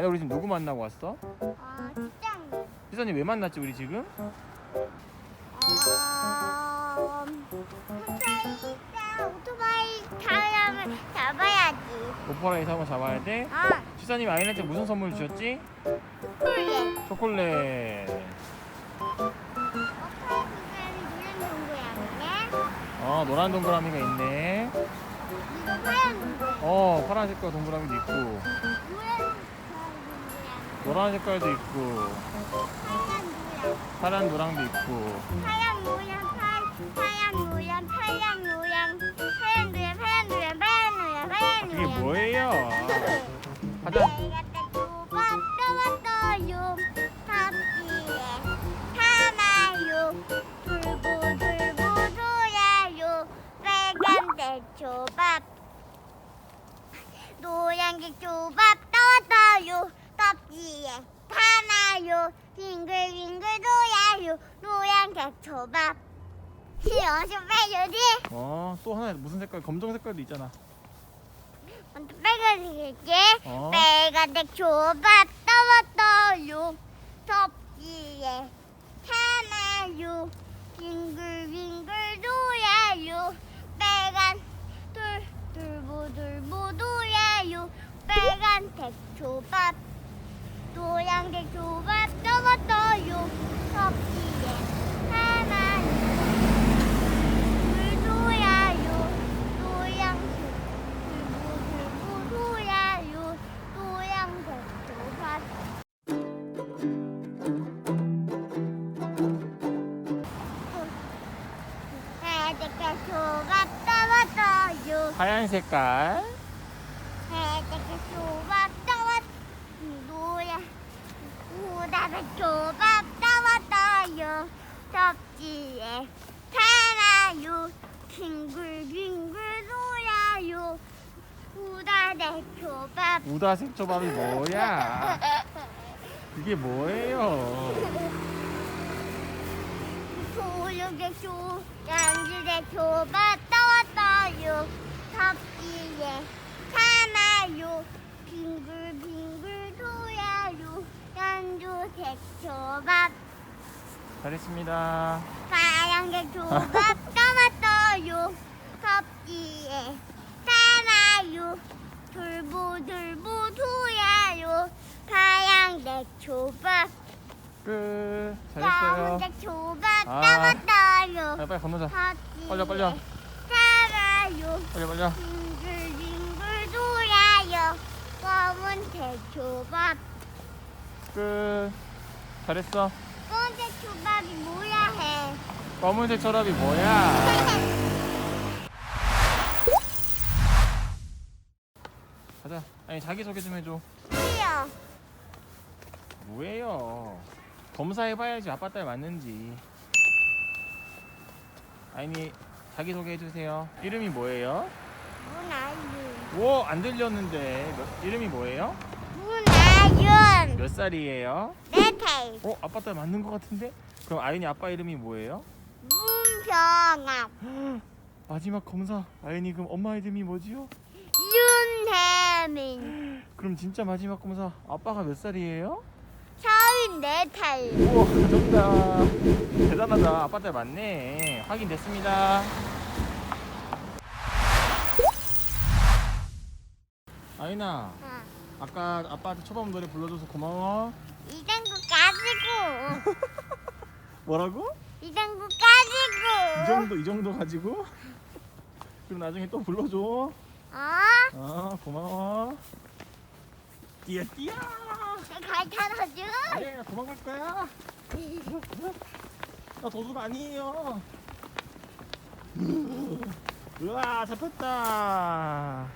아니 우리 지금 누구 만나고 왔어? 어, 시장. 희선이 왜 만났지 우리 지금? 어, 오토바이, 오토바이 타려면 잡아야지. 오퍼라에서 한번 잡아야 돼. 어, 희선이 아이한테 무슨 선물 주셨지? 그래. 초콜릿. 오토바이 누른 동그라미네. 어 노란 동그라미가 있네. 이거 하얀 동그라미. 어 파란 색깔 동그라미도 있고 노란. 노란 색깔도 있고 파란. 노랑도 있고. 하얀 모양, 파, 하얀 하얀 모양, 하얀 노양, 하얀 노양, 하얀 노양, 하얀 그게 노양. 뭐예요? 가자. 조밥. 노란색 조밥 떠왔어요. 탑지에 하나요. 빙글빙글 돌아요. 노란색 조밥. 어서 빨리 어또 하나 무슨 색깔? 검정 색깔도 있잖아. 먼저 빨간색이지? 어. 빨간색 조밥 떠왔어요. 덮지에 하나요. 빙글빙글 돌아요. 빨간 돌 돌보 돌보 돌아요. 빨간색 조밥 노란색 조밥 떠왔어요. 덮지에 하나요. 물 돌아요. 노란색 돌보 돌보 돌아요. 노란색 조밥 해적의 조밥 떠왔어요. 하얀 색깔. 해적의 조밥 떠왔 노란 우다의 조밥 떠왔어요. 접지에 하나요. 빙글빙글 돌아요. 우다의 조밥 우다색 조밥이 뭐야? 이게 뭐예요? 소육의 조, 양질의 조밥 떠왔어요. 덮기에 하나요. 잘했습니다. 파란색 조밥 떠왔어요. 덮기에 하나요. 돌보 돌보 돌아요. 파란색 조밥, 끝. 잘했어요. 까만색 조밥 아. 떠왔어요. 자, 빨리 건너자. 덮기에 빨려, 빨려. 살아요. 빨리 빨리. 빙글빙글 돌아요. 검은색 조밥. 끝. 잘했어. 검은색 조밥이 뭐야 해? 검은색 조밥이 뭐야? 가자. 아니 자기 소개 좀 해줘. 싫어. 뭐예요? 검사해봐야지 아빠 딸 맞는지. 아니 자기 소개 해주세요. 이름이 뭐예요? 문아윤. 오 안 들렸는데 몇- 이름이 뭐예요? 문아윤. 몇 살이에요? 내 테이프. 어 아빠 딸 맞는 것 같은데? 그럼 아윤이 아빠 이름이 뭐예요? 마지막 검사 아윤이 그럼 엄마 이름이 뭐지요? 윤혜민. 그럼 진짜 마지막 검사 아빠가 몇 살이에요? 서윤 내 테이프. 우와 정답 대단하다 아빠 딸 맞네 확인됐습니다 어. 아까 아빠한테 초밥 노래 불러줘서 고마워 이 정도 가지고. 뭐라고? 이 정도 이 가지고. 정도 이 정도 가지고 그럼 나중에 또 불러줘. 어? 어 고마워. 뛰어 뛰어. 갈 타러줘. 아니야 도망갈 거야. 나 도둑 아니에요. 으아 잡혔다